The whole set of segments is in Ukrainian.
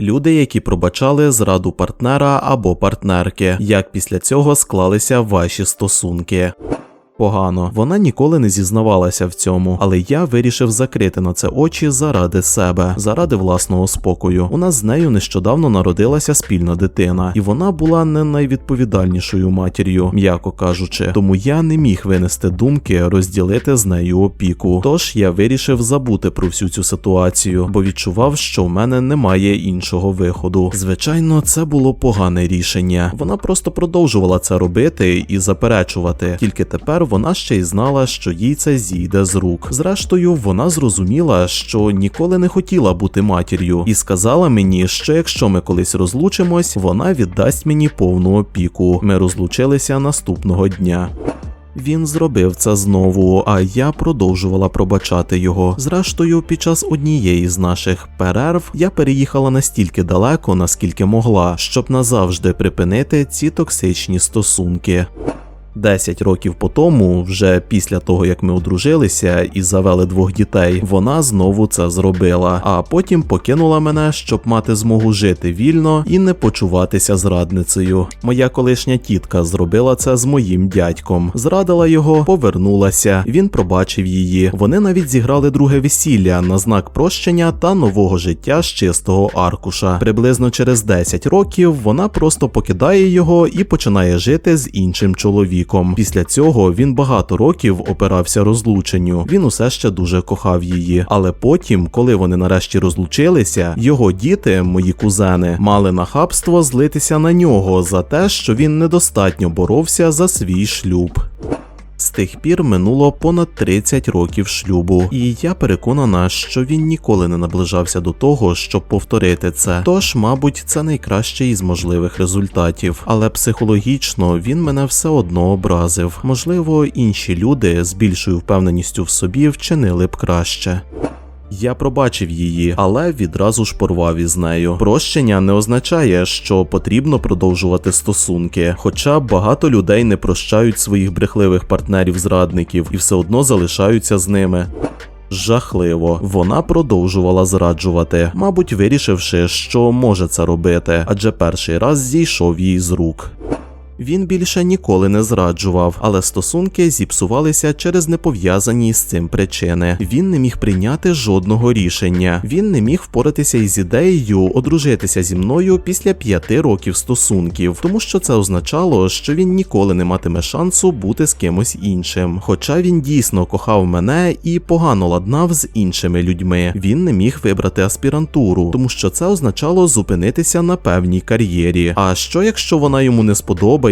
Люди, які пробачали зраду партнера або партнерки, як після цього склалися ваші стосунки. Погано, вона ніколи не зізнавалася в цьому, але я вирішив закрити на це очі заради себе, заради власного спокою. У нас з нею нещодавно народилася спільна дитина, і вона була не найвідповідальнішою матір'ю, м'яко кажучи. Тому я не міг винести думки розділити з нею опіку. Тож я вирішив забути про всю цю ситуацію, бо відчував, що в мене немає іншого виходу. Звичайно, це було погане рішення. Вона просто продовжувала це робити і заперечувати. Тільки тепер вона ще й знала, що їй це зійде з рук. Зрештою, вона зрозуміла, що ніколи не хотіла бути матір'ю, і сказала мені, що якщо ми колись розлучимось, вона віддасть мені повну опіку. Ми розлучилися наступного дня. Він зробив це знову, а я продовжувала пробачати його. Зрештою, під час однієї з наших перерв я переїхала настільки далеко, наскільки могла, щоб назавжди припинити ці токсичні стосунки. Десять років по тому, вже після того як ми одружилися і завели двох дітей, вона знову це зробила, а потім покинула мене, щоб мати змогу жити вільно і не почуватися зрадницею. Моя колишня тітка зробила це з моїм дядьком, зрадила його, повернулася. Він пробачив її. Вони навіть зіграли друге весілля на знак прощення та нового життя з чистого аркуша. Приблизно через 10 років вона просто покидає його і починає жити з іншим чоловіком. Після цього він багато років опирався розлученню. Він усе ще дуже кохав її. Але потім, коли вони нарешті розлучилися, його діти, мої кузени, мали нахабство злитися на нього за те, що він недостатньо боровся за свій шлюб. З тих пір минуло понад 30 років шлюбу, і я переконана, що він ніколи не наближався до того, щоб повторити це. Тож, мабуть, це найкращий із можливих результатів. Але психологічно він мене все одно образив. Можливо, інші люди з більшою впевненістю в собі вчинили б краще. Я пробачив її, але відразу ж порвав із нею. Прощення не означає, що потрібно продовжувати стосунки, хоча багато людей не прощають своїх брехливих партнерів-зрадників і все одно залишаються з ними. Жахливо, вона продовжувала зраджувати, мабуть, вирішивши, що може це робити, адже перший раз зійшов їй з рук. Він більше ніколи не зраджував, але стосунки зіпсувалися через непов'язані з цим причини. Він не міг прийняти жодного рішення. Він не міг впоратися із ідеєю одружитися зі мною після п'яти років стосунків, тому що це означало, що він ніколи не матиме шансу бути з кимось іншим. Хоча він дійсно кохав мене і погано ладнав з іншими людьми. Він не міг вибрати аспірантуру, тому що це означало зупинитися на певній кар'єрі. А що якщо вона йому не сподобається?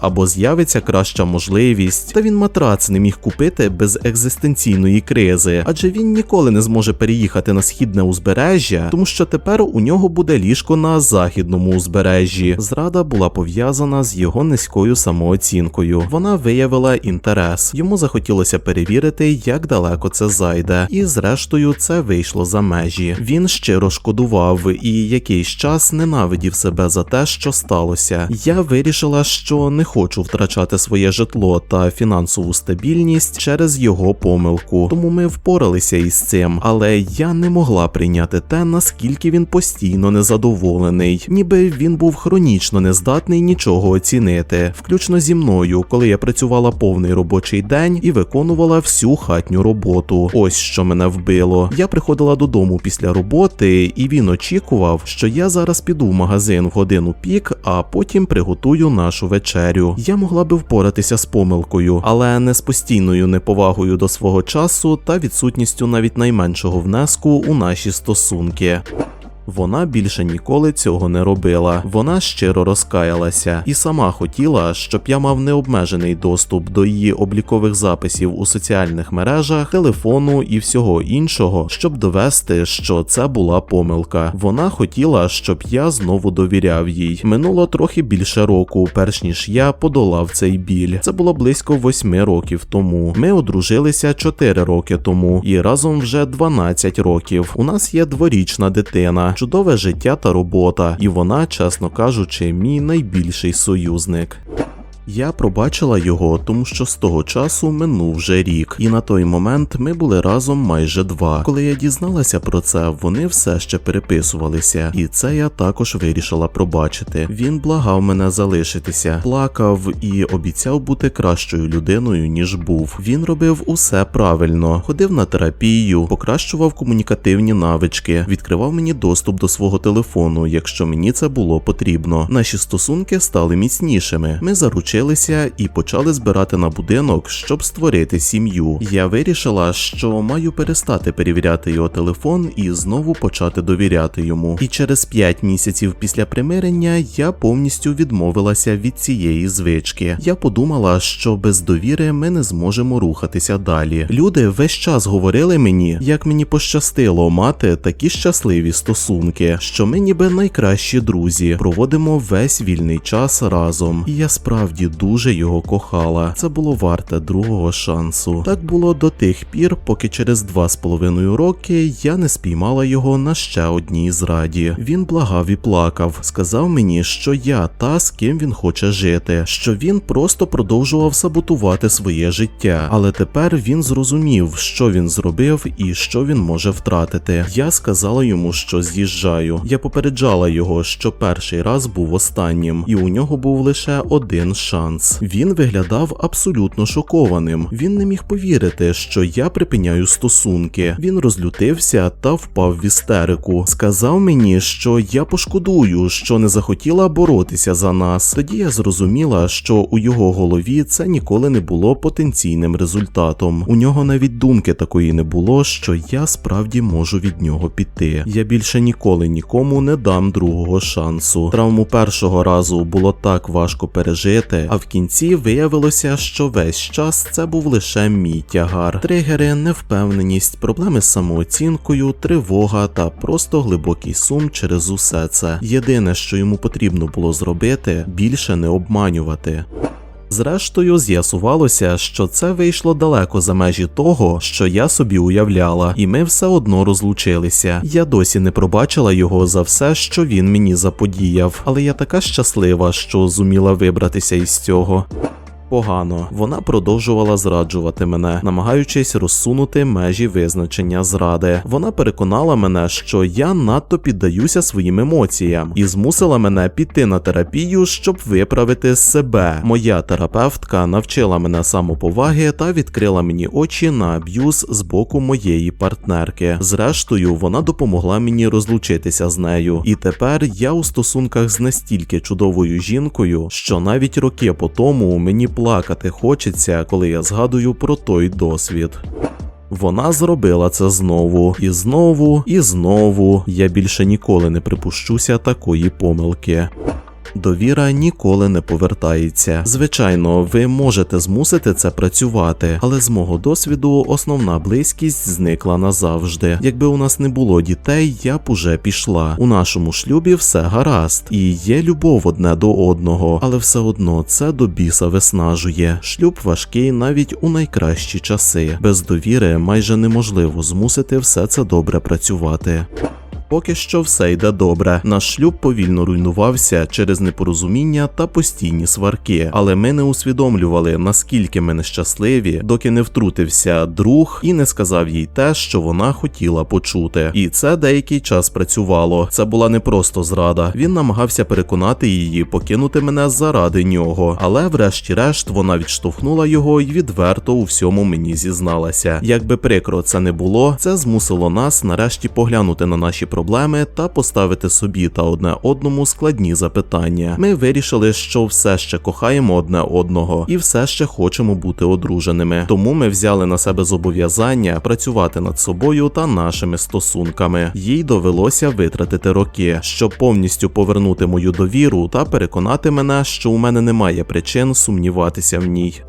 Або з'явиться краща можливість, та він матрац не міг купити без екзистенційної кризи, адже він ніколи не зможе переїхати на східне узбережжя, тому що тепер у нього буде ліжко на західному узбережжі. Зрада була пов'язана з його низькою самооцінкою. Вона виявила інтерес. Йому захотілося перевірити, як далеко це зайде, і зрештою це вийшло за межі. Він щиро шкодував і якийсь час ненавидів себе за те, що сталося. Я вирішила що не хочу втрачати своє житло та фінансову стабільність через його помилку. Тому ми впоралися із цим, але я не могла прийняти те, наскільки він постійно незадоволений, ніби він був хронічно нездатний нічого оцінити, включно зі мною, коли я працювала повний робочий день і виконувала всю хатню роботу. Ось що мене вбило. Я приходила додому після роботи, і він очікував, що я зараз піду в магазин в годину пік, а потім приготую нашу вечерю. Я могла би впоратися з помилкою, але не з постійною неповагою до свого часу та відсутністю навіть найменшого внеску у наші стосунки. Вона більше ніколи цього не робила. Вона щиро розкаялася і сама хотіла, щоб я мав необмежений доступ до її облікових записів у соціальних мережах, телефону і всього іншого, щоб довести, що це була помилка. Вона хотіла, щоб я знову довіряв їй. Минуло трохи більше року, перш ніж я подолав цей біль. Це було близько восьми років тому. Ми одружилися 4 роки тому, і разом вже 12 років. У нас є дворічна дитина чудове життя та робота, і вона, чесно кажучи, мій найбільший союзник. Я пробачила його, тому що з того часу минув вже рік, і на той момент ми були разом майже два. Коли я дізналася про це, вони все ще переписувалися, і це я також вирішила пробачити. Він благав мене залишитися, плакав і обіцяв бути кращою людиною, ніж був. Він робив усе правильно, ходив на терапію, покращував комунікативні навички, відкривав мені доступ до свого телефону, якщо мені це було потрібно. Наші стосунки стали міцнішими. Ми заручилися і почали збирати на будинок, щоб створити сім'ю. Я вирішила, що маю перестати перевіряти його телефон і знову почати довіряти йому. І через 5 місяців після примирення я повністю відмовилася від цієї звички. Я подумала, що без довіри ми не зможемо рухатися далі. Люди весь час говорили мені, як мені пощастило мати такі щасливі стосунки, що ми ніби найкращі друзі, проводимо весь вільний час разом. І я справді дуже його кохала. Це було варте другого шансу. Так було до тих пір, поки через два з половиною роки я не спіймала його на ще одній зраді. Він благав і плакав, сказав мені, що я та, з ким він хоче жити, що він просто продовжував саботувати своє життя. Але тепер він зрозумів, що він зробив і що він може втратити. Я сказала йому, що з'їжджаю. Я попереджала його, що перший раз був останнім, і у нього був лише один шанс. Він виглядав абсолютно шокованим. Він не міг повірити, що я припиняю стосунки. Він розлютився та впав в істерику. Сказав мені, що я пошкодую, що не захотіла боротися за нас. Тоді я зрозуміла, що у його голові це ніколи не було потенційним результатом. У нього навіть думки такої не було, що я справді можу від нього піти. Я більше ніколи нікому не дам другого шансу. Травму першого разу було так важко пережити, а в кінці виявилося, що весь час це був лише мій тягар. Тригери, невпевненість, проблеми з самооцінкою, тривога та просто глибокий сум через усе це. Єдине, що йому потрібно було зробити, більше не обманювати. Зрештою, з'ясувалося, що це вийшло далеко за межі того, що я собі уявляла, і ми все одно розлучилися. Я досі не пробачила його за все, що він мені заподіяв, але я така щаслива, що зуміла вибратися із цього. Погано, вона продовжувала зраджувати мене, намагаючись розсунути межі визначення зради. Вона переконала мене, що я надто піддаюся своїм емоціям, і змусила мене піти на терапію, щоб виправити себе. Моя терапевтка навчила мене самоповаги та відкрила мені очі на аб'юз з боку моєї партнерки. Зрештою, вона допомогла мені розлучитися з нею. І тепер я у стосунках з настільки чудовою жінкою, що навіть роки по тому мені плакати хочеться, коли я згадую про той досвід. Вона зробила це знову, і знову, і знову. Я більше ніколи не припущуся такої помилки. Довіра ніколи не повертається. Звичайно, ви можете змусити це працювати, але з мого досвіду основна близькість зникла назавжди. Якби у нас не було дітей, я б уже пішла. У нашому шлюбі все гаразд, і є любов одне до одного, але все одно це до біса виснажує. Шлюб важкий навіть у найкращі часи. Без довіри майже неможливо змусити все це добре працювати. Поки що все йде добре. Наш шлюб повільно руйнувався через непорозуміння та постійні сварки, але ми не усвідомлювали, наскільки ми нещасливі, доки не втрутився друг і не сказав їй те, що вона хотіла почути. І це деякий час працювало. Це була не просто зрада. Він намагався переконати її покинути мене заради нього, але, врешті-решт, вона відштовхнула його і відверто у всьому мені зізналася. Якби прикро це не було, це змусило нас нарешті поглянути на наші проблеми та поставити собі та одне одному складні запитання. Ми вирішили, що все ще кохаємо одне одного і все ще хочемо бути одруженими. Тому ми взяли на себе зобов'язання працювати над собою та нашими стосунками. Їй довелося витратити роки, щоб повністю повернути мою довіру та переконати мене, що у мене немає причин сумніватися в ній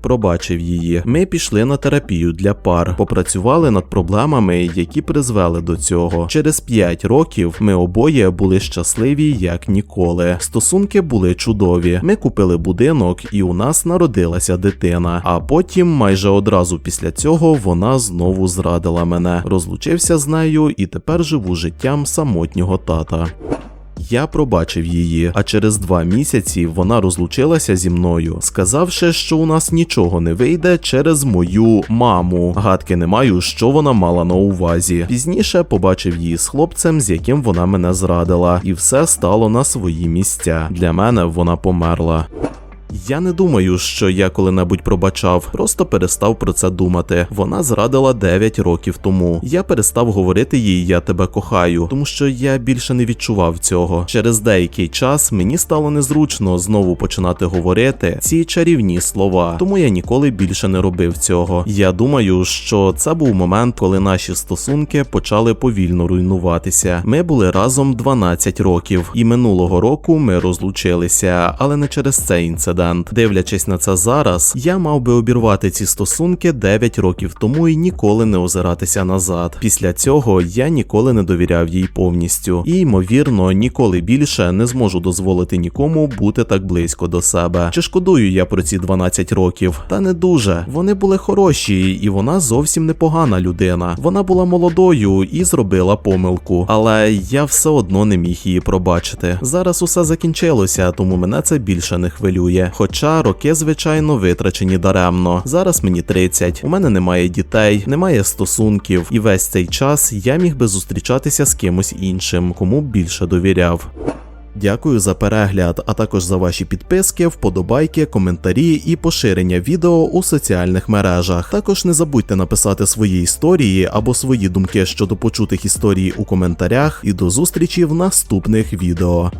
пробачив її. Ми пішли на терапію для пар, попрацювали над проблемами, які призвели до цього. Через 5 років ми обоє були щасливі як ніколи. Стосунки були чудові. Ми купили будинок, і у нас народилася дитина. А потім, майже одразу після цього, вона знову зрадила мене, розлучився з нею і тепер живу життям самотнього тата. Я пробачив її, а через два місяці вона розлучилася зі мною, сказавши, що у нас нічого не вийде через мою маму. Гадки не маю, що вона мала на увазі. Пізніше побачив її з хлопцем, з яким вона мене зрадила, і все стало на свої місця. Для мене вона померла. Я не думаю, що я коли-небудь пробачав, просто перестав про це думати. Вона зрадила 9 років тому. Я перестав говорити їй Я тебе кохаю, тому що я більше не відчував цього. Через деякий час мені стало незручно знову починати говорити ці чарівні слова, тому я ніколи більше не робив цього. Я думаю, що це був момент, коли наші стосунки почали повільно руйнуватися. Ми були разом 12 років, і минулого року ми розлучилися, але не через цей інцидент. Дивлячись на це зараз, я мав би обірвати ці стосунки 9 років тому і ніколи не озиратися назад. Після цього я ніколи не довіряв їй повністю, і ймовірно, ніколи більше не зможу дозволити нікому бути так близько до себе. Чи шкодую я про ці 12 років? Та не дуже. Вони були хороші, і вона зовсім непогана людина. Вона була молодою і зробила помилку, але я все одно не міг її пробачити. Зараз усе закінчилося, тому мене це більше не хвилює. Хоча роки, звичайно, витрачені даремно. Зараз мені 30, у мене немає дітей, немає стосунків, і весь цей час я міг би зустрічатися з кимось іншим, кому більше довіряв. Дякую за перегляд, а також за ваші підписки, вподобайки, коментарі і поширення відео у соціальних мережах. Також не забудьте написати свої історії або свої думки щодо почутих історій у коментарях. І до зустрічі в наступних відео.